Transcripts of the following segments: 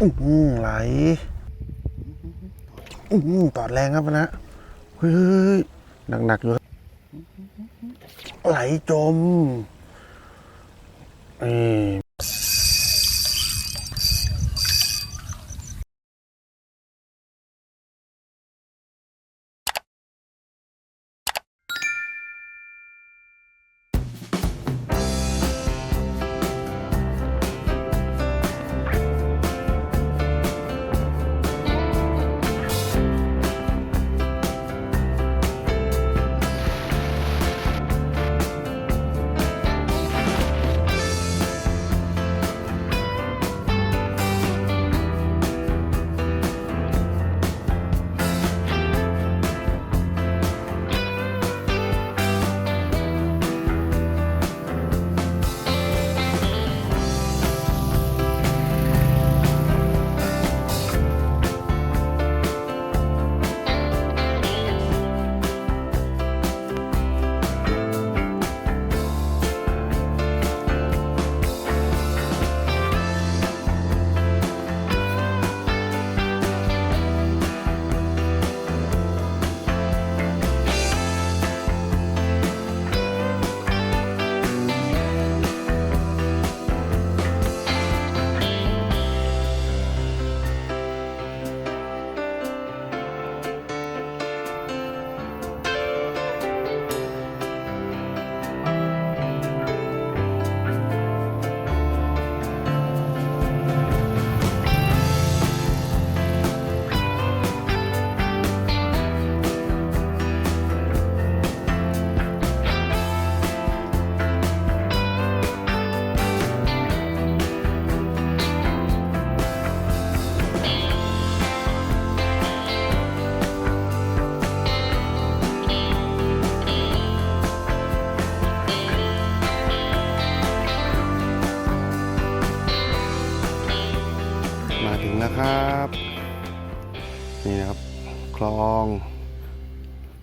อื้อไหลอื้อตอดแรงครับนะเฮ้ยหนักๆอยู่ครับไหลจมนี่ม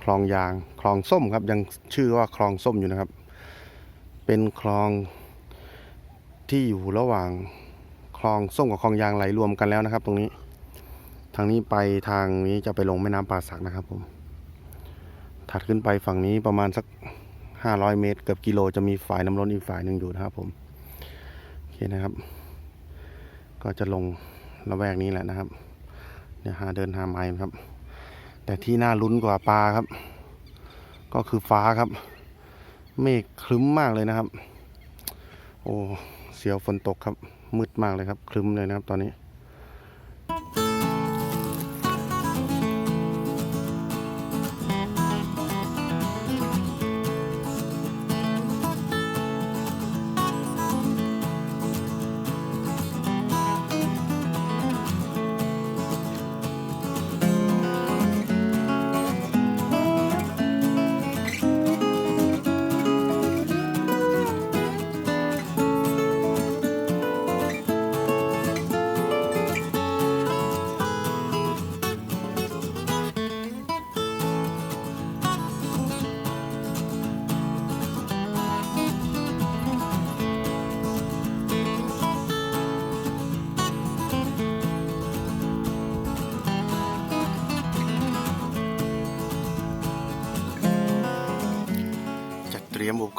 คลองยางคลองส้มครับยังชื่อว่าคลองส้มอยู่นะครับ เป็นคลองที่อยู่ระหว่างคลองส้มกับคลองยางไหลรวมกันแล้วนะครับ ตรงนี้ ทางนี้ไปทางนี้จะไปลงแม่น้ำป่าสักนะครับผมถัดขึ้นไปฝั่งนี้ประมาณสักห้าร้อยเมตรเกือบกิโลจะมีฝ่ายน้ำล้นอีกฝ่ายหนึ่งอยู่นะครับผมโอเคนะครับ ก็จะลงระแวกนี้แหละนะครับ เดี๋ยวหาเดินหาไม้ครับ แต่ที่น่าลุ้นกว่าปลาครับ ก็คือฟ้าครับ เมฆคลึ้มมากเลยนะครับ โอ้เสียวฝนตกครับมืดมากเลยครับ คลึ้มเลยนะครับตอนนี้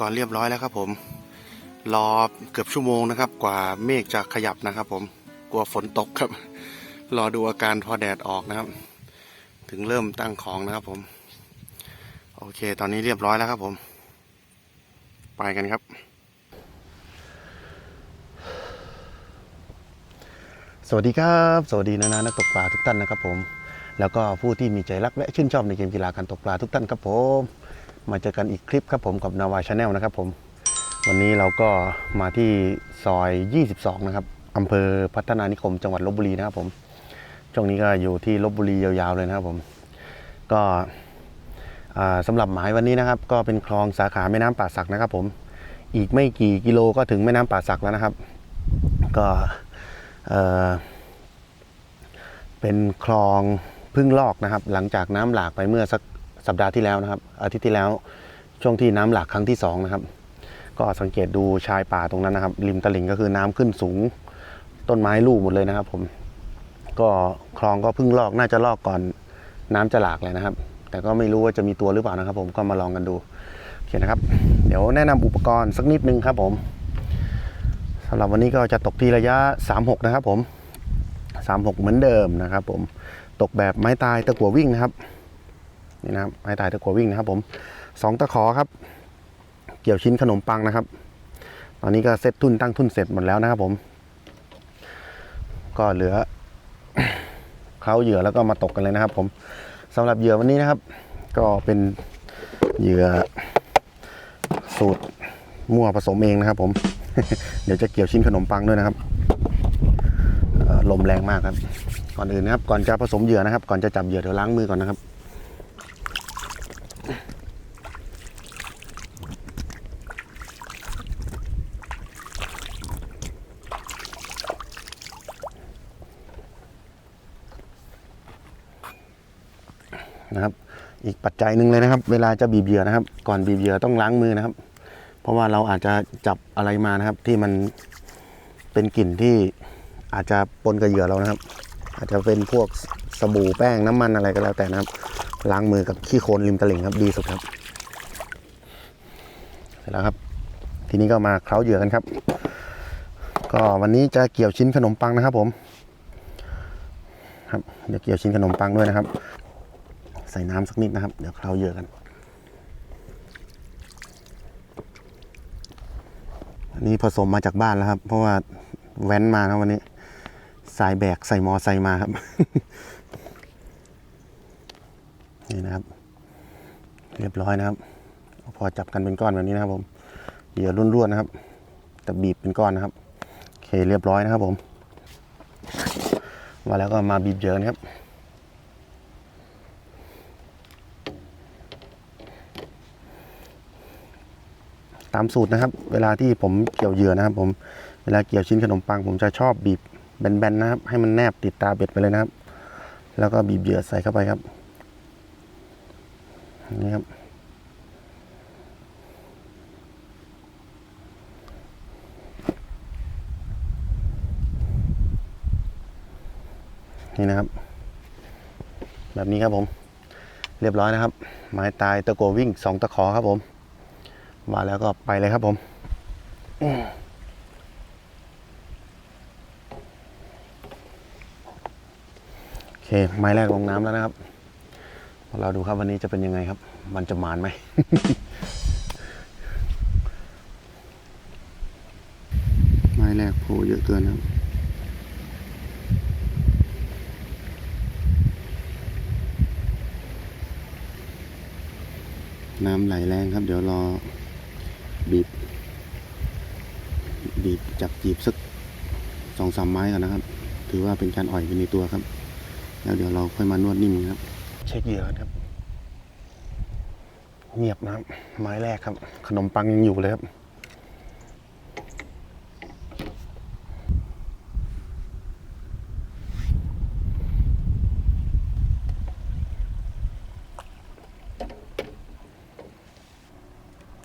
กรณ์เรียบร้อยแล้วครับ ผม รอเกือบชั่วโมงนะครับ กว่าเมฆจะขยับนะครับ ผมกลัวฝนตกครับ รอดูอาการพอแดดออกนะครับ ถึงเริ่มตั้งของนะครับ ผม โอเค ตอนนี้เรียบร้อยแล้วครับ ผม ไปกันครับ สวัสดีครับ สวัสดีนานานักตกปลาทุกท่านนะครับ ผม แล้วก็ผู้ที่มีใจรักและชื่นชอบในเกมกีฬาการตกปลาทุกท่านครับผม มาเจอกันอีกคลิปครับผมกับนาวาชาแนลนะครับผมวันนี้เราก็มาที่ซอย 22 นะครับอำเภอพัฒนานิคมจังหวัดลบบุรีนะครับผมช่วงนี้ก็อยู่ที่ลบบุรียาวๆเลยนะครับผม ก็อ่าสำหรับหมายวันนี้นะครับ ก็เป็นคลองสาขาแม่น้ำป่าสักนะครับ ผมอีกไม่กี่กิโลก็ถึงแม่น้ำป่าสักแล้วนะครับ ก็เออเป็นคลองพึ่งลอกนะครับ หลังจากน้ำหลากไปเมื่อสัก สัปดาห์ที่แล้วนะครับ อาทิตย์ที่แล้วช่วงที่น้ำหลากครั้งที่สองนะครับ ก็สังเกตดูชายป่าตรงนั้นนะครับ ริมตลิ่งก็คือน้ำขึ้นสูง ต้นไม้ลูกหมดเลยนะครับ ผม ก็คลองก็เพิ่งลอกน่าจะลอกก่อนน้ำจะหลากเลยนะครับ แต่ก็ไม่รู้ว่าจะมีตัวหรือเปล่านะครับ ผมก็มาลองกันดูโอเคนะครับ เดี๋ยวแนะนำอุปกรณ์สักนิดนึงครับผมสำหรับวันนี้ก็จะตกที่ระยะ 36 นะครับผม 36 เหมือนเดิมนะครับ ผมตกแบบไม้ตายตะกัววิ่งนะครับ นี่นะครับไม้ตายตะกัววิ่งนะครับ ผมสองตะขอครับ เกี่ยวชิ้นขนมปังนะครับ ตอนนี้ก็เซตทุนตั้งทุนเสร็จหมดแล้วนะครับ ผม ก็เหลือเคล้าเหยื่อแล้วก็มาตกกันเลยนะครับ ผมสำหรับเหยื่อวันนี้นะครับ ก็เป็นเหยื่อสูตรมั่วผสมเองนะครับ ผม เดี๋ยวจะเกี่ยวชิ้นขนมปังด้วยนะครับลมแรงมากครับ ก่อนอื่นนะครับ ก่อนจะผสมเหยื่อนะครับ ก่อนจะจับเหยื่อเดี๋ยวล้างมือก่อนนะครับ อีก ปัจจัยหนึ่งเลยนะครับ เวลาจะบีบเหยื่อนะครับ ก่อนบีบเหยื่อต้องล้างมือนะครับ เพราะว่าเราอาจจะจับอะไรมานะครับ ที่มันเป็นกลิ่นที่อาจจะปนกับเหยื่อเรานะครับ อาจจะเป็นพวกสบู่แป้งน้ำมันอะไรก็แล้วแต่นะครับ ล้างมือกับขี้โคลนริมตลิ่งครับดีสุดครับเสร็จแล้วครับ ทีนี้ก็มาเคล้าเหยื่อกันครับ ก็วันนี้จะเกี่ยวชิ้นขนมปังนะครับผมครับเดี๋ยวเกี่ยวชิ้นขนมปังด้วยนะครับ ส่น้ำสักนิดนะครับ เดี๋ยวเคล้าเยื่อกัน อันนี้ผสมมาจากบ้านแล้วครับ เพราะว่าแว้นมานะวันนี้ สายแบกใส่มอไซค์มาครับ นี่นะครับ เรียบร้อยนะครับ พอจับกันเป็นก้อนแบบนี้นะครับผมเหยื่อรุ่นๆนะครับ แต่บีบเป็นก้อนนะครับโอเคเรียบร้อยนะครับผม มาแล้วก็มาบีบเยื่อนะครับ ตามสูตรนะครับ เวลาที่ผมเกี่ยวเหยื่อนะครับ ผมเวลาเกี่ยวชิ้นขนมปัง ผมจะชอบบีบแบนๆนะครับ ให้มันแนบติดตาเบ็ดไปเลยนะครับ แล้วก็บีบเหยื่อใส่เข้าไปครับนี่ครับนี่นะครับ แบบนี้ครับผม เรียบร้อยนะครับ ไม้ตายตะโกวิ่งสองตะขอครับผม มาแล้วก็ไปเลยครับผมโอเค ไม้แรกลงน้ำแล้วนะครับ เราดูครับวันนี้จะเป็นยังไงครับ มันจะหมานไหมไม้แรกโผล่เยอะเกินครับน้ำไหลแรงครับ เดี๋ยวรอ บีบ บีบจับจีบสักสองสามไม้ก่อนนะครับ ถือว่าเป็นการอ่อยไปในตัวครับ แล้วเดี๋ยวเราค่อยมานวดนิ่มครับ เช็คเหยื่อครับ เงียบนะครับ ไม้แรกครับ ขนมปังยังอยู่เลยครับ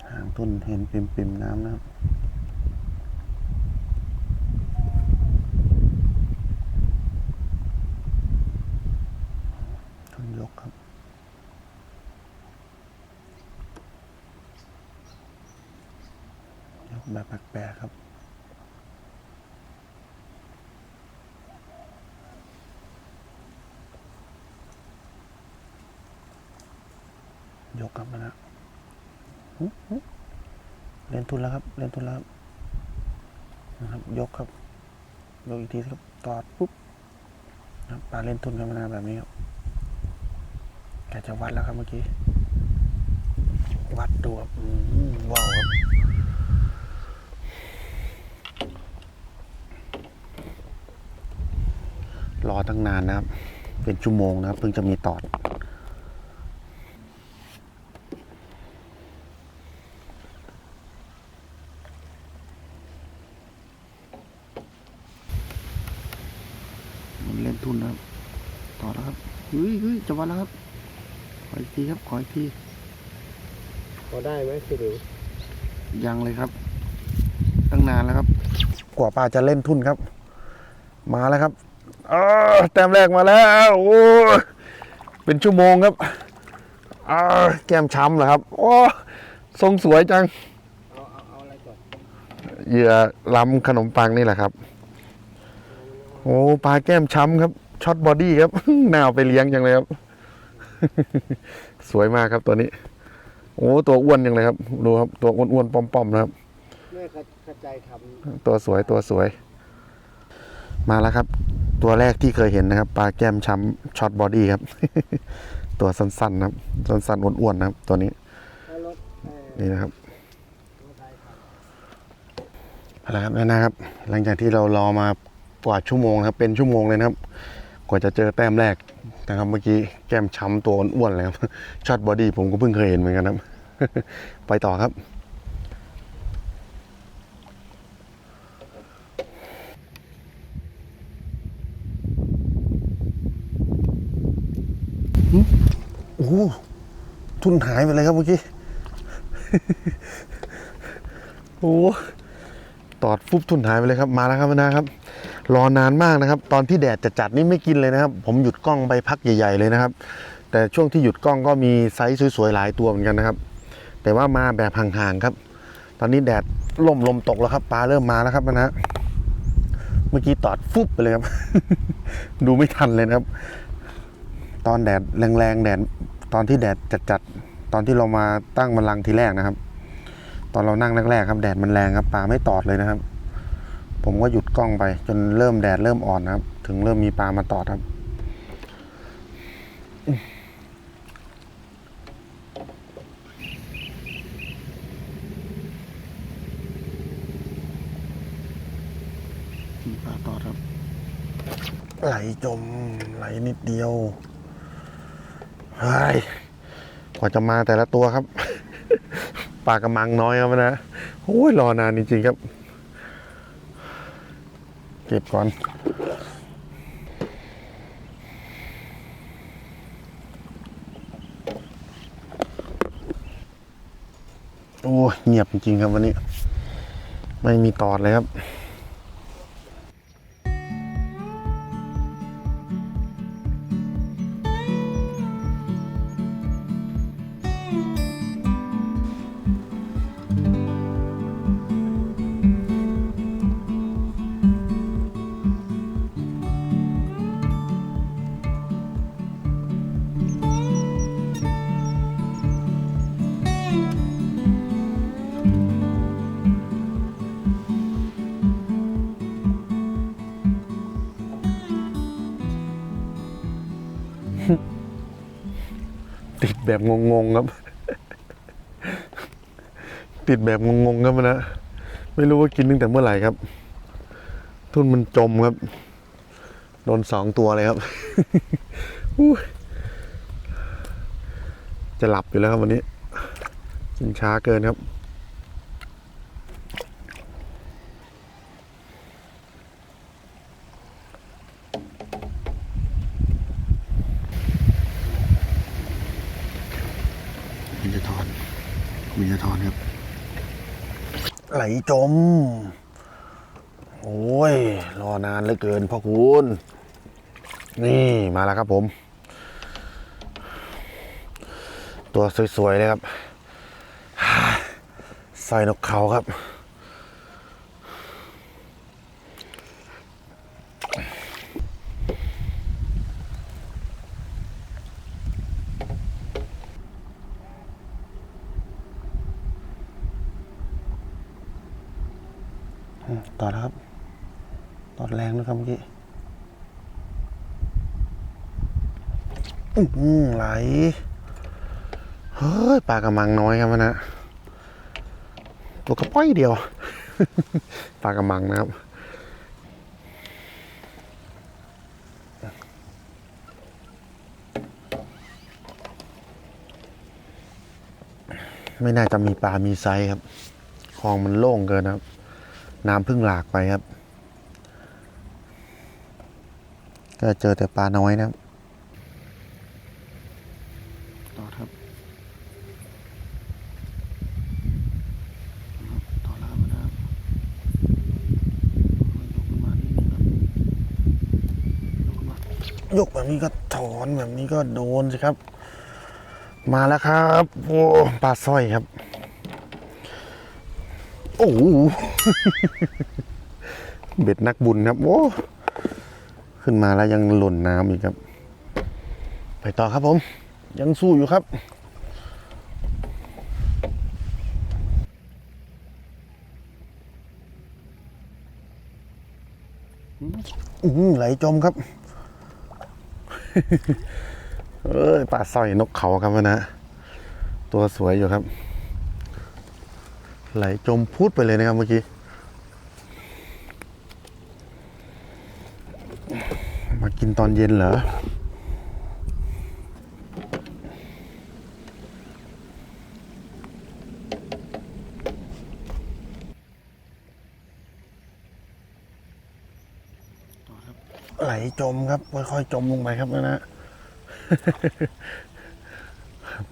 หางต้น เห็นปิมปิมๆน้ำนะครับต้นยกครับยกแบบแปลกๆครับยกกลับมาแล้ว เล่นทุนแล้วครับเล่นทุนแล้วนะครับ ยกครับ ยกอีกทีครับ ตอดปุ๊บนะครับปลาเล่นทุนกันมาแบบนี้ครับแกจะวัดแล้วครับเมื่อกี้ วัดดูครับว้าวครับรอตั้งนานนะครับ เป็นชั่วโมงนะครับเพิ่งจะมีตอด มันเล่นทุนนะครับ ต่อแล้วครับเฮ้ยเฮ้ยจะวัดแล้วครับ ขออีกทีครับ ขออีกทีพอได้ไหมพี่หลิวยังเลยครับ ตั้งนานแล้วครับ กว่าปลาจะเล่นทุนครับ มาแล้วครับเออแต้มแรกมาแล้ว โอ้ยเป็นชั่วโมงครับอ่าแก้มช้ำเหรอครับ โอ้ทรงสวยจัง เอาเอาเอาอะไรก่อนเหยื่อล้ำขนมปังนี่แหละครับ โอ้ปลาแก้มช้ำครับช็อตบอดี้ครับ น่าเอาไปเลี้ยงจังเลยครับ สวยมากครับตัวนี้ โอ้ตัวอ้วนจังเลยครับ ดูครับ ตัวอ้วนๆป้อมๆนะครับแม่เข้าใจทตัวสวยตัวสวย มาแล้วครับ ตัวแรกที่เคยเห็นนะครับปลาแก้มช้ำช็อตบอดี้ครับ ตัวสั้นๆนะครับ สั้นๆอ้วนๆนะครับ ตัวนี้ำแล้วรถเอ่อนี่นะครับรถไทยทเอาละครับแล้วนะครับ หลังจากที่เรารอมากว่าชั่วโมงนะครับ เป็นชั่วโมงเลยนะครับ กว่าจะเจอแต้มแรกนะครับเมื่อกี้แก้มช้ำตัวอ้วนๆเลยครับช็อตบอดี้ผมก็เพิ่งเคยเห็นเหมือนกันครับ ไปต่อครับ โอ้ทุนหายไปเลยครับเมื่อกี้ โอ้ตอดฟุบทุนหายไปเลยครับ มาแล้วครับนะครับ รอนานมากนะครับ ตอนที่แดดจะจัดนี่ไม่กินเลยนะครับ ผมหยุดกล้องไปพักใหญ่ๆเลยนะครับ แต่ช่วงที่หยุดกล้องก็มีไซส์สวยๆหลายตัวเหมือนกันนะครับ แต่ว่ามาแบบห่างๆครับ ตอนนี้แดดล่มลมตกแล้วครับปลาเริ่มมาแล้วครับนะเมื่อกี้ตอดฟุบไปเลยครับ ดูไม่ทันเลยนะครับ ตอนแดดแรงๆแดดตอนที่แดดจัดๆตอนที่เรามาตั้งบันลังทีแรกนะครับ ตอนเรานั่งแรกๆครับ แดดมันแรงครับปลาไม่ตอดเลยนะครับ ผมก็หยุดกล้องไป จนเริ่มแดดเริ่มอ่อนนะครับ ถึงเริ่มมีปลามาตอดครับมีปลาตอดครับ ไหลจมไหลนิดเดียวเฮ้ยกว่าจะมาแต่ละตัวครับ ปลากระมังน้อยครับนะโอ้ยรอนานจริงๆครับเก็บก่อนโอ้เงียบจริงๆครับวันนี้ ไม่มีตอดเลยครับ แบบงงๆครับ ติดแบบงงๆครับนะ ไม่รู้ว่ากินตั้งแต่เมื่อไหร่ครับ ทุนมันจมครับ โดนสองตัวเลยครับจะหลับอยู่แล้วครับวันนี้กินช้าเกินครับ มีจะทอน มีจะทอนครับ ไหล จม โอ้ย รอนานเหลือเกินพ่อคุณ นี่มาแล้วครับผม ตัวสวย ๆ เลยครับใส่นกเขาครับ ต่อแล้วครับ ต่อแรงนะครับเมื่อกี้อื้อหือไหล เฮ้ยปลากระมังน้อยครับนะ ตัวกระป้อยเดียว ปลากระมังนะครับไม่น่าจะมีปลา มีไซส์ครับ คลองมันโล่งเกินครับ น้ำเพิ่งหลากไปครับ ก็เจอแต่ปลาน้อยนะครับต่อครับต่อแล้วนะครับยกขึ้นมานิดนึงครับยยกแบบนี้ก็ถอนแบบนี้ก็โดนสิครับ มาแล้วครับโอ้ปลาสร้อยครับ โอ้โหเบ็ดนักบุญครับ โอ้ขึ้นมาแล้วยังหล่นน้ำอีกครับ ไปต่อครับผม ยังสู้อยู่ครับอือหือไหลจมครับ เอ้ยปลาสร้อยนกเขาครับนะ ตัวสวยอยู่ครับ ไหลจมพูดไปเลยนะครับเมื่อกี้ มากินตอนเย็นเหรอไหลจมครับ ค่อยๆจมลงไปครับนะนะ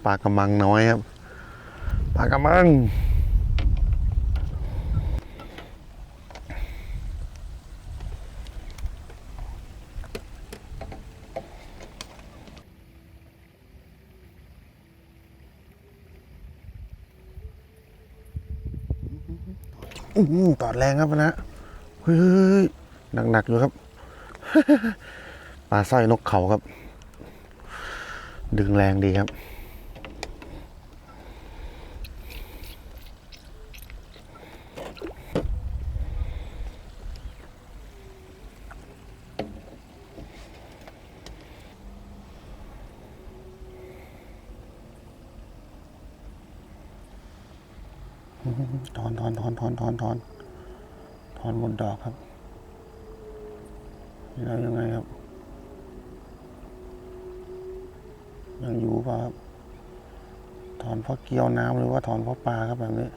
ปลากระมังน้อยครับปลากระมัง อื้อหือตอดแรงครับนะเฮ้ยหนักๆอยู่ครับปลาสร้อยนกเขาครับ ดึงแรงดีครับ ถอนถอนถอนถอนถอนถอนถอนหมดดอกครับนี่เรายังไงครับ ยังอยู่เปล่ะครับ ถอน เกี่ยวน้ำหรือว่าถอนเพราะปลาครับแบบนี้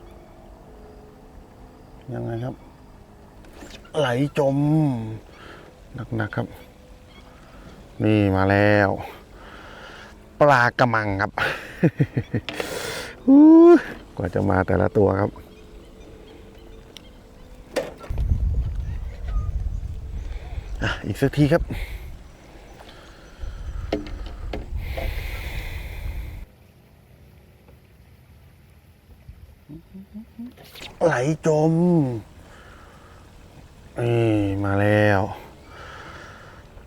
ยังไงครับ ไหลจม หนักๆครับ นี่มาแล้ว ปลากระมังครับกว่าจะมาแต่ละตัวครับอะอีกสักทีครับ ไหล จมนี่มาแล้ว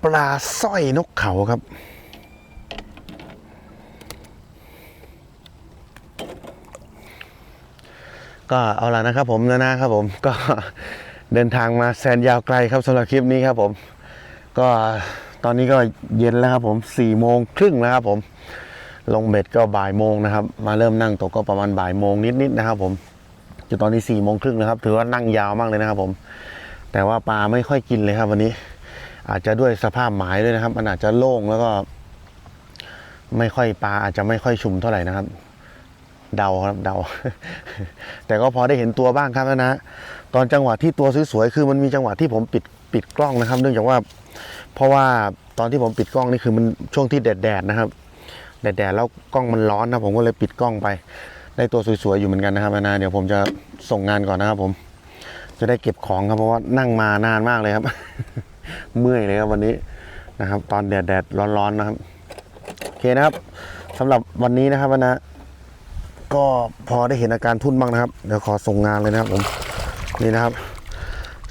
ปลาสร้อยนกเขาครับ ก็เอาละนะครับผมนะนะครับผมก็เดินทางมาแสนยาวไกลครับสำหรับคลิปนี้ครับผม ก็ตอนนี้ก็เย็นแล้วครับผมสี่โมงครึ่งแล้วครับผมลงเบ็ดก็บ่ายโมงนะครับ มาเริ่มนั่งตกก็ประมาณบ่ายโมงนิดๆนะครับผม จนตอนนี้สี่โมงครึ่งนะครับ ถือว่านั่งยาวมากเลยนะครับ ผม แต่ว่าปลาไม่ค่อยกินเลยครับวันนี้ อาจจะด้วยสภาพหมายด้วยนะครับ มันอาจจะโล่งแล้วก็ ไม่ค่อยปลาอาจจะไม่ค่อยชุมเท่าไหร่นะครับ เดาครับเดา แต่ก็พอได้เห็นตัวบ้างครับนะตอนจังหวะที่ตัวสวยๆคือมันมีจังหวะที่ผมปิดปิดกล้องนะครับ เนื่องจากว่า เพราะว่าตอนที่ผมปิดกล้องนี่คือมันช่วงที่แดดๆนะครับแดดๆแล้วกล้องมันร้อนนะผมก็เลยปิดกล้องไป ได้ตัวสวยๆอยู่เหมือนกันนะครับนะเดี๋ยวผมจะส่งงานก่อนนะครับ ผม จะได้เก็บของครับเพราะว่านั่งมานานมากเลยครับ เมื่อยเลยครับวันนี้นะครับ ตอนแดดๆร้อนๆนะครับโอเคนะครับสำหรับวันนี้นะครับนะก็พอได้เห็นอาการทุ่นบ้างนะครับเดี๋ยวขอส่งงานเลยนะครับ ผมนี่นะครับ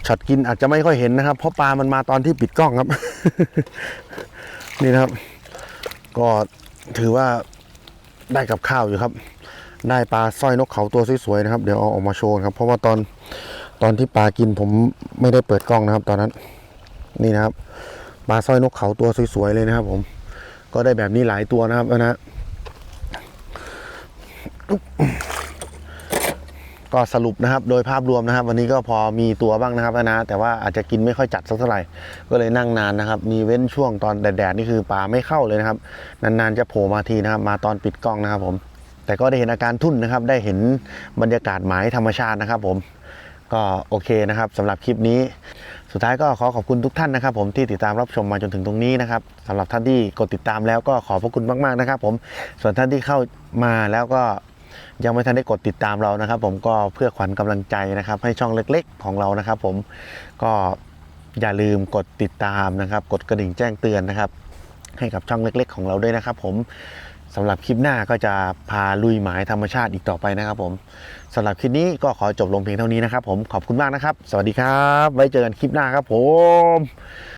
ช็อตกินอาจจะไม่ค่อยเห็นนะครับ เพราะปลามันมาตอนที่ปิดกล้องครับ นี่นะครับ ก็ถือว่าได้กับข้าวอยู่ครับ ได้ปลาสร้อยนกเขาตัวสวยๆนะครับ เดี๋ยวเอาออกมาโชว์ครับ เพราะว่าตอนตอนที่ปลากินผมไม่ได้เปิดกล้องนะครับ ตอนนั้นนี่นะครับปลาสร้อยนกเขาตัวสวยๆเลยนะครับ ผม ก็ได้แบบนี้หลายตัวนะครับนะก็สรุปนะครับ โดยภาพรวมนะครับ วันนี้ก็พอมีตัวบ้างนะครับนะแต่ว่าอาจจะกินไม่ค่อยจัดสักเท่าไหร่ก็เลยนั่งนานนะครับ มีเว้นช่วงตอนแดดๆนี่คือปลาไม่เข้าเลยนะครับ นานๆจะโผล่มาทีนะครับ มาตอนปิดกล้องนะครับผม แต่ก็ได้เห็นอาการทุ่นนะครับ ได้เห็นบรรยากาศหมายธรรมชาตินะครับ ผมก็โอเคนะครับสำหรับคลิปนี้ สุดท้ายก็ขอขอบคุณทุกท่านนะครับ ผมที่ติดตามรับชมมาจนถึงตรงนี้นะครับสำหรับท่านที่กดติดตามแล้วก็ขอบพระคุณมากๆนะครับ ผมส่วนท่านที่เข้ามาแล้วก็ยังไม่ทันได้กดติดตามเรานะครับ ผมก็เพื่อขวัญกำลังใจนะครับ ให้ช่องเล็กๆ ของเรานะครับ ผมก็อย่าลืมกดติดตามนะครับ กดกระดิ่งแจ้งเตือนนะครับ ให้กับช่องเล็ก ๆ ของเราด้วยนะครับ ผม สำหรับคลิปหน้าก็จะพาลุยหมายธรรมชาติอีกต่อไปนะครับผมสำหรับคลิปนี้ก็ขอจบลงเพียงเท่านี้นะครับผมขอบคุณมากนะครับ สวัสดีครับ ไว้เจอกันคลิปหน้าครับผม